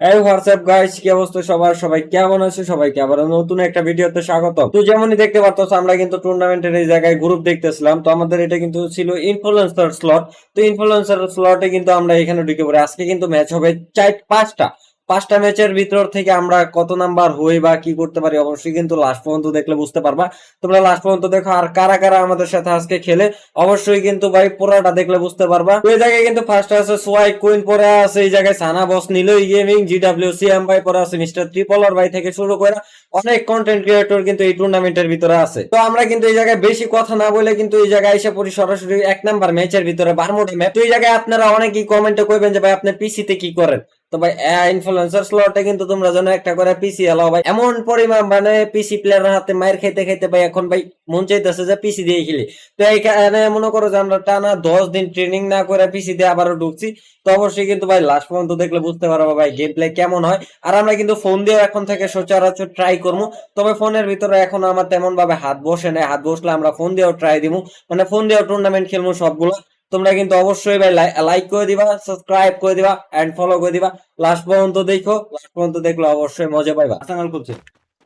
এই WhatsApp guys কি অবস্থা সবার? সবাই কেমন আছে? সবাইকে আবার নতুন একটা ভিডিওতে স্বাগত তো যেমনই দেখতে পারতো আমরা কিন্তু টুর্নামেন্টের এই জায়গায় গ্রুপ দেখতেছিলাম। তো আমাদের এটা কিন্তু ছিল ইনফ্লুয়েন্সার স্লট তো ইনফ্লুয়েন্সার স্লটে কিন্তু আমরা এখানে ঢুকে পড়ে। আজকে কিন্তু ম্যাচ হবে চার, পাঁচটা। পাঁচটা ম্যাচের ভিতর থেকে আমরা কত নাম্বার হই বা কি করতে পারি, অবশ্যই কিন্তু লাস্ট পর্যন্ত দেখলে বুঝতে পারবা। তোমরা লাস্ট পর্যন্ত দেখো আর কারা কারা আমাদের সাথে আজকে খেলে, অবশ্যই কিন্তু ভাই পুরোটা দেখলে বুঝতে পারবা। এই জায়গায় কিন্তু ফার্স্ট আছে সোয়াই কুইন পরে আছে, এই জায়গায় সানা বস নিল গেমিং জিডাব্লিউ সিএম ভাই পরে আছে, মিস্টার ত্রিপলার ভাই থেকে শুরু করে অনেক কন্টেন্ট ক্রিয়েটর কিন্তু এই টুর্নামেন্টের ভিতরে আছে। তো আমরা কিন্তু এই জায়গায় বেশি কথা না বলে কিন্তু এই জায়গায় এসে পড়ি সরাসরি এক নাম্বার ম্যাচের ভিতরে, বারমোডা ম্যাচ তো এই জায়গায় আপনারা অনেকেই কমেন্টে কইবেন যে ভাই আপনি পিসিতে কি করেন? তো ভাই ইনফ্লুয়েন্সার স্লটে কিন্তু তোমরা যেন একটা করে পিসি এলাও ভাই। এমন পরিমাণ মানে পিসি প্লেয়ারের হাতে মায়ের খাইতে খাইতে ভাই, এখন ভাই মন চাইতেছে যে পিসি দিয়ে খেলি। তো এইখানে মনে করো যে আমরা টানা দশ দিন ট্রেনিং না করে পিসি দিয়ে আবারও ঢুকছি। তো অবশ্যই কিন্তু ভাই লাস্ট পর্যন্ত দেখলে বুঝতে পারব ভাই গেম প্লে কেমন হয়। আর আমরা কিন্তু ফোন দিয়েও এখন থেকে সচরাচর ট্রাই করব। তবে ফোনের ভিতরে এখন আমার তেমন ভাবে হাত বসে নাই। হাত বসলে আমরা ফোন দিয়েও ট্রাই দিব। মানে ফোন দিয়েও টুর্নামেন্ট খেলব সবগুলো। তোমরা কিন্তু অবশ্যই ভাই লাইক করে দিবা সাবস্ক্রাইব করে দিবা এন্ড ফলো করে দিবা। লাস্ট পর্যন্ত দেখো লাস্ট পর্যন্ত দেখলে অবশ্যই মজা পাইবা। আসানাল করছে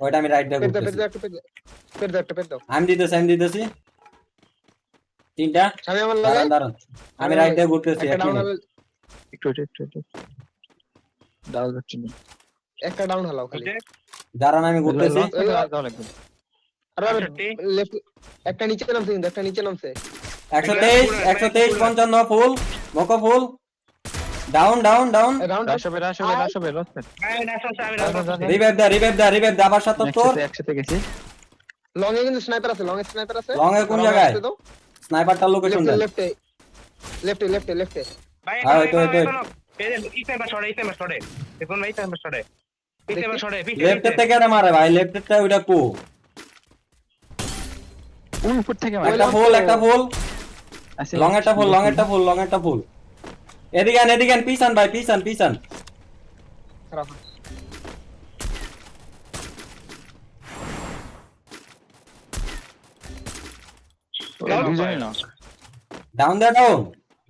ওইটা আমি রাইট দাও। আমি দিতেছি আমি দিতেছি। তিনটা? স্বামী আমার লাগাই। দাঁড়ান দাঁড়ান। আমি রাইট দিয়ে ঘুরতেছি একটা একটু একটু দাও যাচ্ছে না একটা ডাউন হলাও খালি। দাঁড়ান আমি ঘুরতেছি। লেফট একটা নিচে নামছে কিন্তু একটা নিচে নামছে। একশো তেইশ একশো তেইশ পঞ্চান্ন full মকো full. Down down down. Round রাশবে রাশবে রাশবে লস্ট রিভাইভ দা রিভাইভ দা রিভাইভ দা আবার সাতাত্তর একসাথে একসাথে গেছি। লং এ কিন্তু স্নাইপার আছে লং এ স্নাইপার আছে Long এ কোন জায়গায়? স্নাইপারটার লোকেশন লেফটে লেফটে লেফটে হ্যাঁ, তো, লেফটের থেকে এটা মারে ভাই লেফটেরটা ওইটা কো উপর থেকে একটা ফুল একটা ফুল। লং একটা ফুল লং একটা ফুল লং একটা ফুল। এদিকে আন এদিকে আন পিছান ভাই পিছান পিছান ডাউন দে ডাউন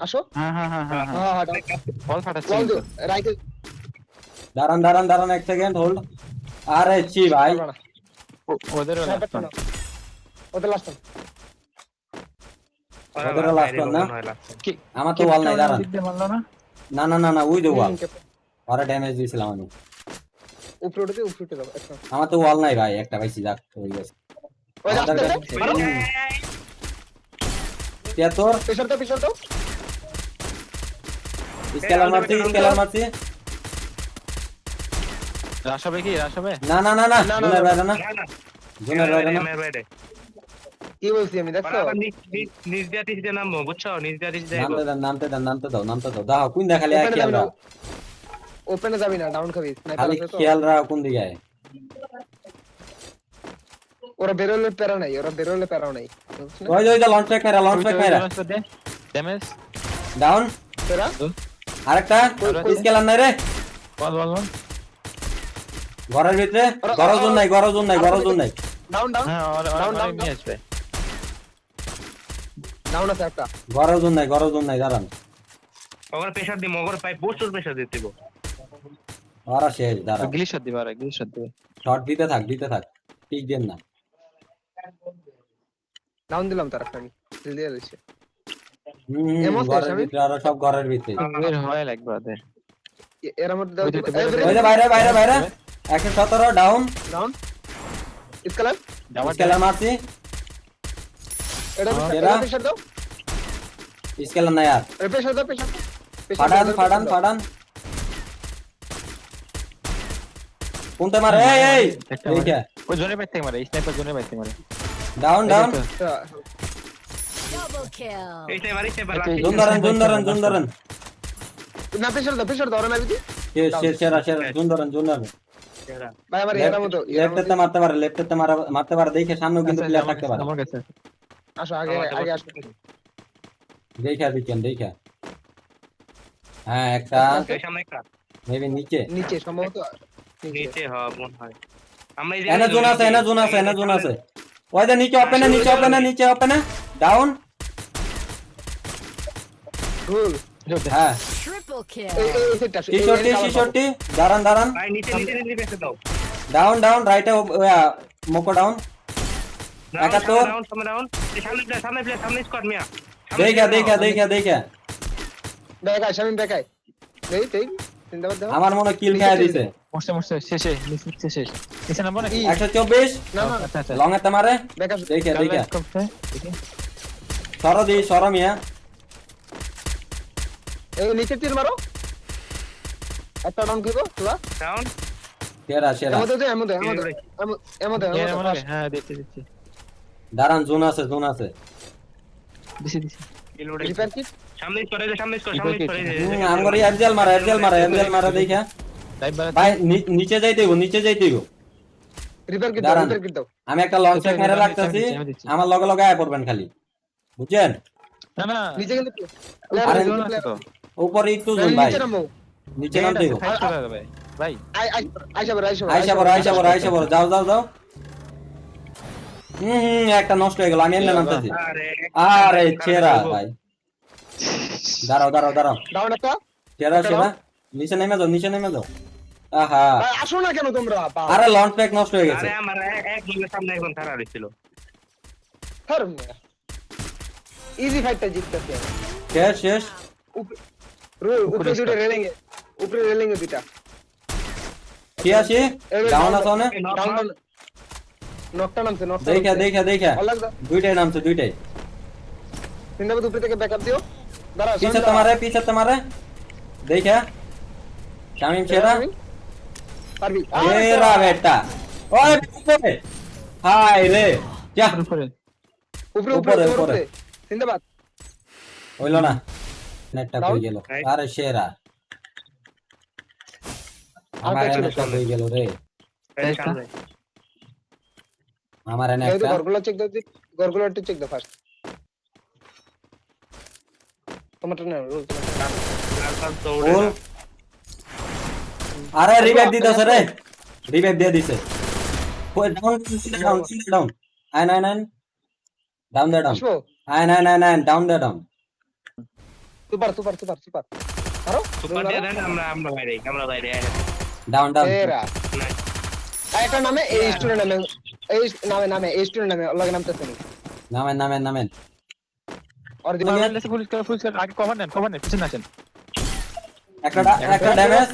আসো। হ্যাঁ হ্যাঁ হ্যাঁ হ্যাঁ হ্যাঁ। বল ফাটাচ্ছে। রাইটে দাঁড়ান দাঁড়ান দাঁড়ান এক সেকেন্ড হোল্ড আরে ছি ভাই। ও- ওদেরও স্নাইপার last one। ওটা লাস্ট ওদেরও last one না? আমার তো ওয়াল নাই দাঁড়ান না? না না না না ওই ওয়াল আরে ড্যামেজ দিয়েছিলাম আমি উপরে উঠে উপরে উঠে দাও আমার তো ওয়াল নাই ভাই একটা পাইছি যাক হয়ে গেছে তিয়াত্তর দাও প্রেসার দাও স্কেলার মারছি স্কেলার মারছি রাশবে কি রাশবে না না না না না, না, জুনের না। বাইরে না জুনের বাইরে না কি বলছি আমি দেখছ নামতে দেন নামতে দেন নামতে দাও নামতে দাও। দাও কোন দেখালি আর ওপেনে খেয়াল যাবি না। রাখো। ওপেনে যাবি না ডাউন খাবি খালি খেয়াল রাখো কোন দিকে আয়। ওরা বেরোলে প্যারা নাই ওরা বেরোলে প্যারাও নাই। বুঝছ না? ওই ওই যে লঞ্চ প্যাক মেরা লঞ্চ প্যাক মেরা ড্যামেজ ডাউন প্যারা? আরেকটা কই- কই- স্কেলার নাই রে। বল বল বল। ঘরের ভিতরে গরজন নাই গরজন নাই গরজন নাই। ডাউন ডাউন নিয়ে আসবে। ডাউন আছে একটা গরজন নাই গরজন নাই দাঁড়ান। প্রেশার দিই মগর পাই প্রচুর প্রেশার দিতে ওরা শেষ দাঁড়ান। গিলি শট দিবা রে গিলি শট শর্ট দিতে থাক দিতে থাক। ঠিক দেন না। ডাউন দিলাম তার একটা আমি হুম, এমন শেষ ঘরের? ভিতরে আরও সব ঘরের ভিতরে। হয় লাগবে ওদের। এর মধ্যে বাইরে বাইরে বাইরে। একশো সতেরো ডাউন ডাউন স্কেলার যাওয়ার স্কেলার মারছি এটা হ্যাঁ, এটা এরা? প্রেসার দাও স্কেলার নাই আর এটা প্রেসার দাও প্রেসার দাও pressure ফাডান দাও, ফাডান pressure দাও। ফাডান কোনটা মারে? এই এই একটা এইটা। ওই জোনে বাইতে মারে স্নাইপার জোনে বাইতে মারে। Down down. আচ্ছা, Double এই সেবার এই সেবার ধরেন জুন ধরেন জুন ধরেন না প্রেসার দাও প্রেসার দাও ওরা না বিদি সে- সে- সেরা সেরা ধরেন জুন ধরেন ভাই আমার এর মতো। এর লেফটেতে মারতে পারে লেফটেতে মারতে পারে দেখে সামনেও কিন্তু প্লেয়ার থাকতে পারে। আমার কাছে আছে। আসো আগে আগে আসো দেখা দিচ্ছেন দেখা হ্যাঁ একটা এই সামনে একটা মেবি নিচে নিচে সম্ভবত নিচে নিচে হ মন হয় আমরা এই এনে জোন আছে এনে জোন আছে এনে জোন আছে ওই যে নিচে ওপেনে নিচে ওপেনে নিচে ওপেনে ডাউন ভুল হ্যাঁ Triple Triple kill. এই এই সেটটা ছিষট্টি ছিষট্টি দাঁড়ান দাঁড়ান ভাই নিচে নিচে নিচে পেছে দাও ডাউন ডাউন রাইটে মোকো ডাউন Down, একাত্তর। দেখা দেখা দেখা দেখা দেখায় শামিম দেখায় এই এই আমার মনে কিল খেয়ে দিছে মরছে মরছে শেষে নিচে শেষ নিচে নামবো নাকি? ই, একশো চব্বিশ? না না আচ্ছা আচ্ছা। লং এতে মারে দেখা দেখা। দেখা। সর দি সর মিয়া। এই নিচে তীর মারো। একটা ডাউন কিবো তোলা Down। সেরা সেরা। এমন দে এমন দে এমন দে। এমন দে এর এমন দে হ্যাঁ দিচ্ছি দিচ্ছি দাঁড়ান জোন আছে জোন আছে দিছি দিছি রিপেয়ার কিট সামনে স্কোয়াড এই সামনে স্কোয়াড সামনে স্কোয়াড এই যে, এই যে, হুম, আমগরি এফজেল মারা এফজেল মারা এফজেল মারা দেখা ভাই নিচে যাইতে গো নিচে যাইতে গো রিপেয়ার কিট দাও রিপেয়ার কিট দাও আমি একটা লং চেক মেরে রাখতেছি। আমার লগে লগে আয় পড়বেন খালি বুঝছেন না না নিচে কিন্তু আরে, জোন আছে তো উপরে একটু জোন ভাই নিচে নামো নিচে নামতে গো ভাই আইসা বড় আইসা বড় আইসা বড় আইসা বড় যাও যাও যাও হুম হুম একটা নষ্ট হয়ে গেল আমি এমনি নামতেছি। আরে, আরে ছেড়া ভাই। দাঁড়াও দাঁড়াও দাঁড়াও। একটা ছেড়া নিচে নেমে যাও নিচে নেমে যাও। আহা। আসো না কেন তোমরা? আরে লঞ্চ প্যাক নষ্ট হয়ে গেছে। আরে আমার এক- জনের সামনে একজন খাড়া রয়েছিল ইজি ফাইটটা জিততেছি। শেষ শেষ। উপ- উপরে দুটো রেলিং উপরে রেলিং এ দুটা কি আছে? ডাউন আছে মার। ডাউন নকটা নামছে নকটা দেখা দেখা দেখা। দুইটাই নামছে দুইটাই। জিন্দাবাদ উপরে থেকে ব্যাকআপ দিও? দাঁড়া পিছে তোমারে পিছে তোমারে দেখা। শামিম ছেড়া পারবি। এরা বেটা। ওই উপরে। হাই রে। যা। উপরে। উপরে উপরে, উপরে উপরে। উপরে। না। নেটটা কই গেল? আরে সেরা। আমার নেটটা কই গেল রে। আমার এই তো নেটটা ঘরগুলো চেক দাও দি ঘরগুলো একটু চেক দাও ফার্স্ট তোমারটা না রোল তোমারটা লাল পাল দৌড়ে ওল না। আরে রিভাইভ দিতেছে রে রিভাইভ দিয়ে দিছে ওই down down down I nine nine down they down আসব I nine nine nine down they down super super super super আরও সুপার দিয়ে দেন, আমরা আমরা বাইরে আমরা বাইরে আয়। ডাউন ডাউন এরা নাই। আর একটা নামে এই স্টুডেন্ট নামে এই নামে নামে এই স্টুডেন্ট নামে লগে নামতেছে নামেন নামেন নামেন আর আমার লেসে পুলিশ করে পুলিশ আগে কভার নেন কভার নেন পিছনে আসেন একটা একটা ড্যামেজ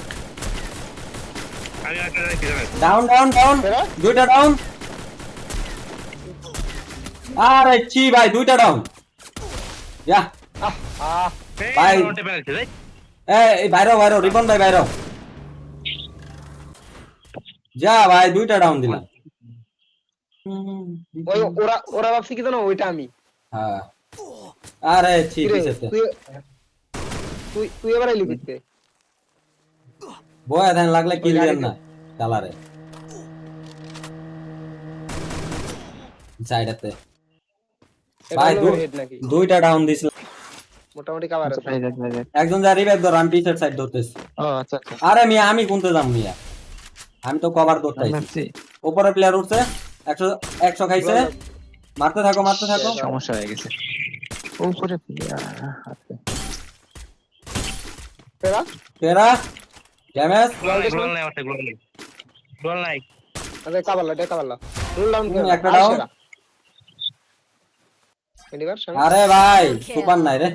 আমি একটা রাখি দেবেন। ডাউন ডাউন ডাউন দুইটা ডাউন আরে ছি ভাই দুইটা ডাউন যা ভাই। এই বাইরে বাইরে রিবন ভাই বাইরে যা ভাই দুইটা ডাউন দিলাম ওই ওরা ওরা ভাবছে কি জানো ওইটা আমি। হ্যাঁ। আরে ছি কিরে, তুই তুই তুই এবার আইলি দিতে বয় ধান লাগলে কিল দেন না চালারে সাইডাতে। ভাই, দু- হেড নাকি? দুইটা ডাউন দিছিল। মোটামুটি কাভার আছে। একজন যা রিভাইভ ধর আমি পিছের সাইড ধরতেছি। ও আচ্ছা আচ্ছা। আরে মিয়া আমি কোনতে যাম মিয়া? আমি তো কভার ধরতেছি উপরে প্লেয়ার উঠছে। একশো একশো খাইছে। মারতে থাকো মারতে থাকো। সমস্যা হয়ে গেছে। উপরে এরা তেরা ড্যামেজ নাই, নাই। নাই। আরে রুল ডাউন একটা ভাই সুপার নাই রে।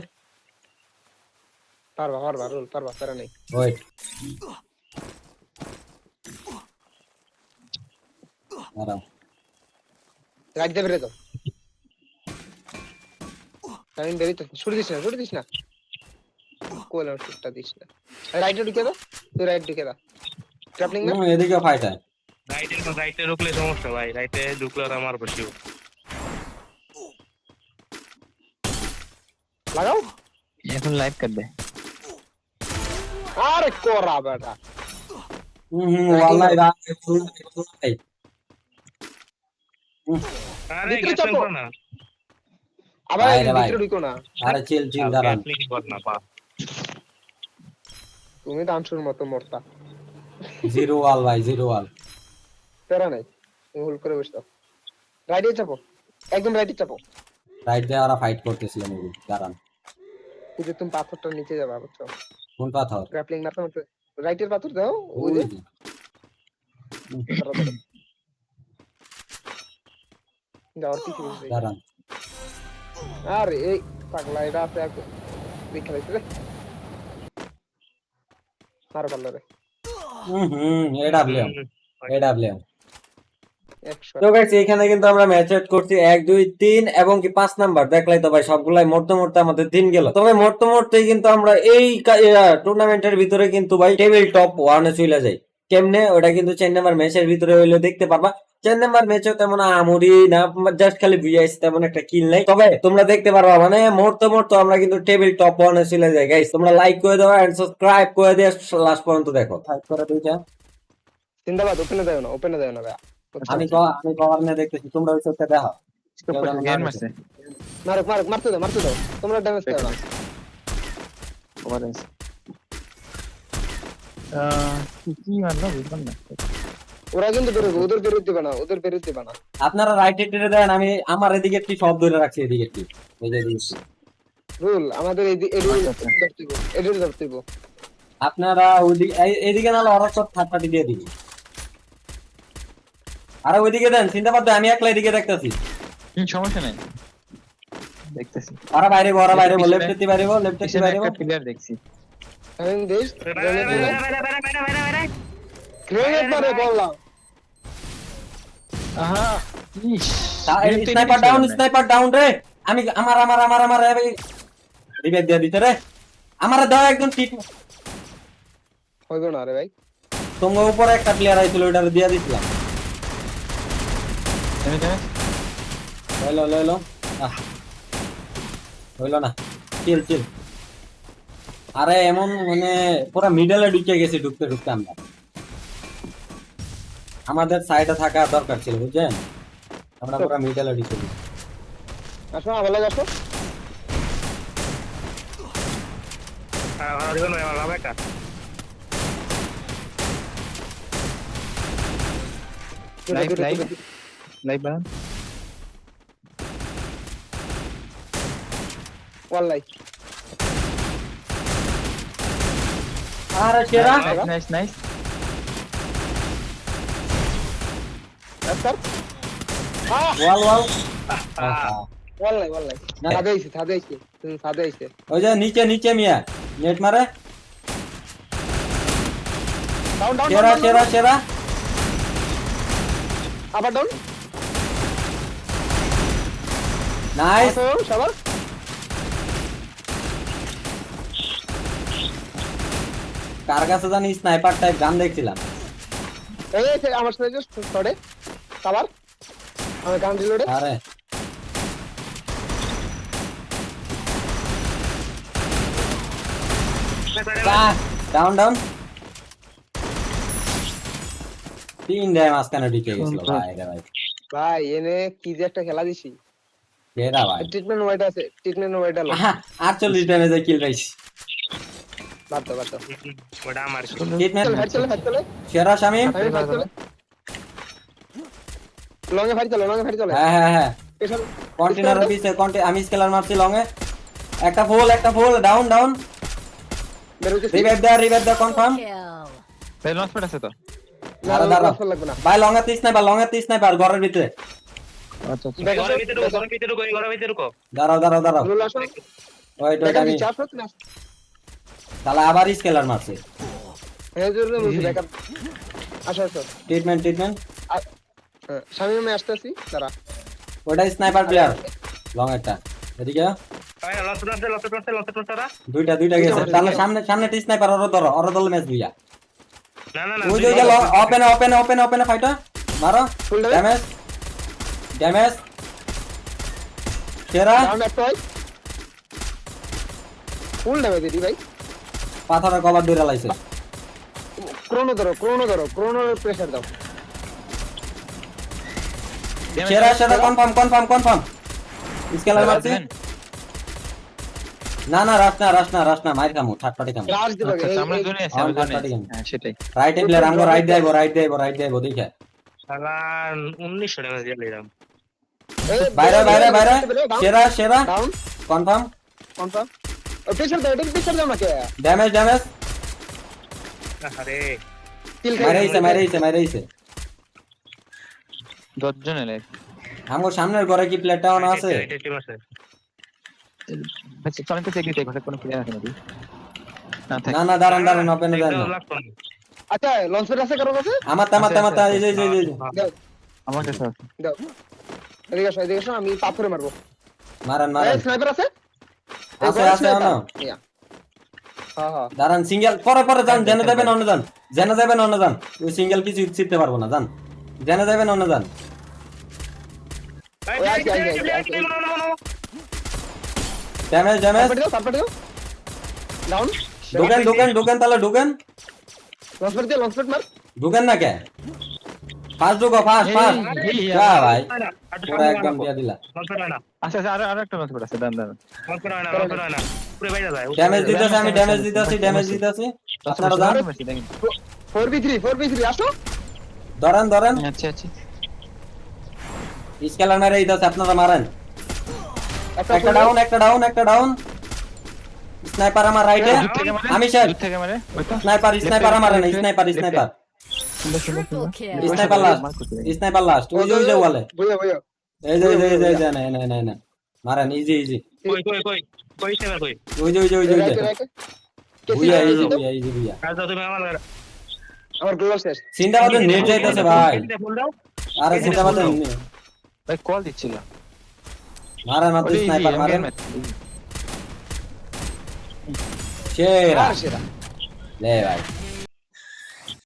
পারবা পারবা রুল পারবা প্যারা নেই। ওয়েট। দাঁড়াও। রাইট দিয়ে বেরে দাও টাইম বেরি তো ছুটি দিস না ছুটি দিস না। কোল আর শুটটা দিস না। রাইটে ঢুকে দাও তুই রাইট ঢুকে দাও। ট্রাপলিং না হুম, এদিকেও ফাইট হয়। রাইটে রাইটে ঢুকলে সমস্যা ভাই। রাইটে ঢুকলে ওরা মারবো শিও লাগাও। এখন লাইভ দে। আরে কোরা বেটা। হুম হুম আরে না। আবার। ভিতরে ঢুকো না। আরে চিল চিল দাঁড়ান। না তুমি তো মতো মরতা। জিরো ওয়াল ভাই জিরো ওয়াল। প্যারা নাই। তুমি হুল করে বসে দাও রাইটে চাপো। একদম রাইটে চাপো। রাইট দিয়ে ওরা ফাইট করতেছিল মেবি দাঁড়ান। যে তুমি পাথরটা নিচে যাবা বুঝছ? কোন পাথর? গ্রাপলিং মারতে মারতে রাইটের পাথর দাও ওই। যাওয়ার কিছু নেই। দাঁড়ান আর এই পাগলা এটা আছে এক দেখা যাচ্ছে রে পারল রে হুম হুম এডাব্লিউ এডাব্লিউ তো গাইস এখানে কিন্তু আমরা ম্যাচ করছি এক দুই তিন এবং কি পাঁচ নাম্বার দেখলাই তো ভাই সবগুলাই মরতে মরতে আমাদের দিন গেল। তবে মরতে মরতে কিন্তু আমরা এই টুর্নামেন্টের ভিতরে কিন্তু ভাই টেবিল টপ ওয়ানে চলে যাই। কেমনে? ওটা কিন্তু চেন নাম্বার ম্যাচের ভিতরে হইলে দেখতে পারবা। চেন নাম্বার ম্যাচেও তেমন আমুরি না জাস্ট খালি ভিআইস তেমন একটা কিল নাই। তবে তোমরা দেখতে পারবা মানে মরতে মরতে আমরা কিন্তু টেবিল টপ ওয়ানে চলে যাই। গাইস তোমরা লাইক করে দাও এন্ড সাবস্ক্রাইব করে দিয়ে লাস্ট পর্যন্ত দেখো। লাইক করে দুইটা জিন্দাবাদ ওপেনে দেয় না ওপেনে দেয় না ভাই আমি ক- আমি কভার নিয়ে দেখতেছি তোমরা ওই চোখটা দেখো। মারো মারো মারতে দাও মারতে দাও। তোমরা ড্যামেজ করো না। ওভার আছে কি মারলো? বুঝলাম না। ওরা কিন্তু বেরোবে ওদের বেরোতে দিবে না ওদের বেরোতে দিবে না আপনারা রাইট দেন আমি আমার এদিকে কি সব ধরে রাখছি এদিকে কি এই যে এদিকে। রুল আমাদের এডিট আচ্ছা, আচ্ছা। ধরতে দিব এডিট ধরতে দিব আপনারা ওইদিকে নাহলে ওরা সব থার্ড পার্টি দিয়ে দিবি আরে ওইদিকে দেন চিন্তা করতে আমি একলা এদিকে দেখতেছি সমস্যা নাই দেখতেছি ওরা বাইরে ওরা বাইরে লেফট এতে বাইরে লেফট বাইরে একটা প্লেয়ার দেখছি আমি দেশ বললাম। স্নাইপার ডাউন স্নাইপার ডাউন রে। আমি আমার আমার আমার আমার রিবেট দিয়ে দিতে রে। আমার দাও একদম ঠিক হইবে না রে ভাই। তোমার উপরে একটা প্লেয়ার আইছিল ওটা দিয়ে দিছিলাম। তুমি জানো লইলো লইলো। আহ। হইল না। চিল চিল আরে এমন মানে পুরো মিডলে ঢুকে গেছি ঢুকতে ঢুকতে আমরা। আমাদের সাইডে থাকা দরকার ছিল বুঝছেন? আমরা পুরো মিডলে ঢুকে গেছি। আসো আমার লাগে আসো। লাইভ লাইভ লাইভ বানান ওয়াল্লাই আরে সেরা? Nice nice sir ah wall wall ওয়াল্লাই ওয়াল্লাই না। সাদে আইছে সাদে আইছে হুম সাদে আইছে। ওই যে নিচে নিচে মিয়া নেট মারে। ডাউন ডাউন সেরা সেরা সেরা। আবার ডাউন নাইস সবার কার কাছে জানি স্নাইপার টাইপ গান দেখছিলাম। এই আমার সাথে জাস্ট ছড়ে আবার। আমি গান রিলোডে আরে। ডাউন ডাউন তিন দেয় মাঝখানে ঢুকে গেছিল। ভাই রে ভাই। ভাই এনে কি যে একটা খেলা দিছি। সেরা ভাই। ট্রিটমেন্ট ওয়াইড আছে ট্রিটমেন্ট ওয়াইড আলো আহা, আটচল্লিশ ড্যামেজে কিল পাইছি। বাদ দাও বাদ দাও। ওটা আমার ট্রিটমেন্ট চল চলে চলে। সেরা শামিম। আমি ফাইট চলে ফাইট চলে লঙ্গে ফাইট চলে। হ্যাঁ হ্যাঁ হ্যাঁ। এসব কন্টেনারের পিছে কন্টে আমি স্কেলার মারছি একটা ফুল একটা ফুল ডাউন ডাউন রিভাইভ দেয়া রিভাইভ দেয়া কনফার্ম. ভাই লঞ্চ প্যাড আছে তো। দাঁড়া, দাঁড়া। লাগবে না। ভাই লঙে তিস স্নাইপার লঙে তিস স্নাইপার ঘরের ভিতরে। আচ্ছা দেখো ঘরের ভিতরে ঘরের ভিতরে ঢুকো, ঘরের ভিতরে ঢুকো। দাঁড়াও দাঁড়াও দাঁড়াও। রোল আসো। ওয়েট ওয়েট দেখো আমি নিচে আসো তুমি আসো তাহলে আবার স্কেলার মারছে। ট্রিটমেন্ট ট্রিটমেন্ট স্বামী আমি আসতেছি দাঁড়া। ওটা স্নাইপার প্লেয়ার লং একটা। এদিকে। দুইটা দুইটা গেছে। তাহলে সামনে সামনে স্নাইপার ওর ধরো ওর দল ম্যাচ দুইয়া না, না, না, ওই যে ওপেন ওপেন ওপেন ওপেন ফাইটা মারো। ড্যামেজ ড্যামেজ সেরা? ডাউন একটা ফুল ড্যামেজ দিদি ভাই। পাথরের কভার ধরে লাইছে। ক্রোনো ধরো ক্রোনো ধরো ক্রোনোর প্রেসার দাও। সেরা সেরা কনফার্ম কনফার্ম কনফার্ম স্কেলার মারছি না না রাস না রাস না রাস না মাইর কামু থার্ড পার্টি আচ্ছা, আমরা জোনে আছি আমরা আমার জোনে আছি। হ্যাঁ সেটাই। রাইট প্লেয়ার আমগো রাইট দেবো রাইট দেবো রাইট দেবো দেখে। শালা, 1900 damage দিয়ে দিলাম। বাইরে বাইরে বাইরে। সেরা সেরা। কনফার্ম কনফার্ম ও প্রেসার দাও এটা প্রেসার দাও নাকি ড্যামেজ ড্যামেজ আরে মারাইছে মারাইছে মারাইছে দশজন এলে। আমার সামনের ঘরে কি প্লেট ডাউন আছে? এটা টিম আছে। চলেন তো চেক দিতে ঘরে কোনো প্লেয়ার আছে নাকি? না না না দাঁড়ান দাঁড়ান ওপেনে দেন না লাগতো না। আচ্ছা লঞ্চ প্যাড আছে কারও কাছে আমার তা আমার তা এই যে এই যে, এই যে দাও আমার কাছে আছে। দাও। এদিকে আসো এদিকে আসো আমি পাথরে মারবো। মারান মারান। স্নাইপার আছে? আছে আছে না দাঁড়ান সিঙ্গেল পরে পরে যান জেনে যাবেন অন্য যান। জেনে যাবেন অন্য যান। ওই সিঙ্গেল কিছু ছিটতে পারব না যান। জেনে যাবেন অন্য যান। এই, ওই এই, আইছে, এই, আইছে, এই, এই, আইছে, এই, no, no, no, no. Damage damage তারপরে দাও তারপরে দাও ডাউন ঢুকেন ঢুকেন ঢুকেন তাহলে ঢুকেন লঞ্চ প্যাড দিয়ে লঞ্চ প্যাড মার ঢুকেন না কে ফার্স্ট ঢুকো ফার্স্ট ফার্স্ট এই, এই, যা ভাই হয় না, আর তো পুরো সামনে একদম বানাবো। দিয়ে দিলা Transfer হয় না, আচ্ছা আচ্ছা আরও আরও একটা লঞ্চ আছে দান দান transfer হয় না, transfer হয় না। পুরো বাইরে যায়, ড্যামেজ উপরে দিতেছি আমি ড্যামেজ দিতেছি ড্যামেজ দিতেছি আপনারা যান four B three four B three আসো ধরেন ধরেন আচ্ছা আচ্ছা স্কেলার মেরে দিতেছে আপনারা মারেন একটা ডাউন একটা ডাউন একটা ডাউন স্নাইপার আমার রাইটে আমি তো স্নাইপার স্নাইপার আমার না sniper sniper. Sniper last sniper last ওই যে ওই যে বইয়া এই যে এই যে এই যে, এই না না না না মারেন ইজি ইজি কই, কই, কই, কই, sniper কই? ওই যে ওই যে ওই যে বুইয়া এই বুইয়া এই বুইয়া আর দাও তুমি আমার আমার গ্লোভ শেষ সিন্দাবাদের নেট যাইতেছে ভাই এই আরে সিন্দাবাদের ভাই কল দিচ্ছিল মারেন মাত্র ওই যে, স্নাইপার match, সেরা সেরা লে ভাই